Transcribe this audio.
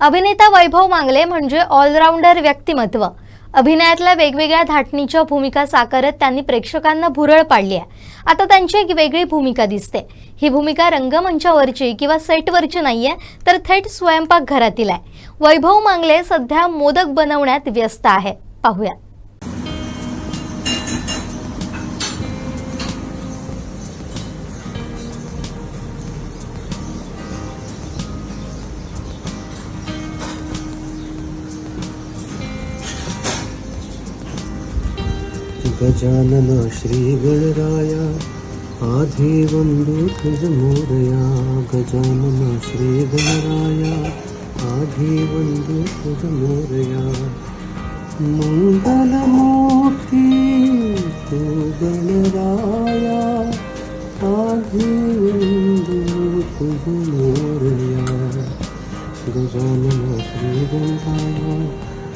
अभिनेता वैभव मांगले म्हणजे ऑलराऊंडर व्यक्तिमत्व. अभिनयातल्या वेगवेगळ्या धाटणीच्या भूमिका साकारत त्यांनी प्रेक्षकांना भुरळ पाडली आहे. आता त्यांची एक वेगळी भूमिका दिसते. ही भूमिका रंगमंचावरची किंवा सेटवरची नाहीये तर थेट स्वयंपाकघरातील आहे. वैभव मांगले सध्या मोदक बनवण्यात व्यस्त आहे. पाहूया गजानन श्रीगणराया आधे वन्दुध्वजमोदया गजानन श्रीगणराया आधे वन्दुध्वजमोदया मङ्गलमूर्ति तु गणराया आधे वन्दुध्वजमोदया गजानन श्रीगणराया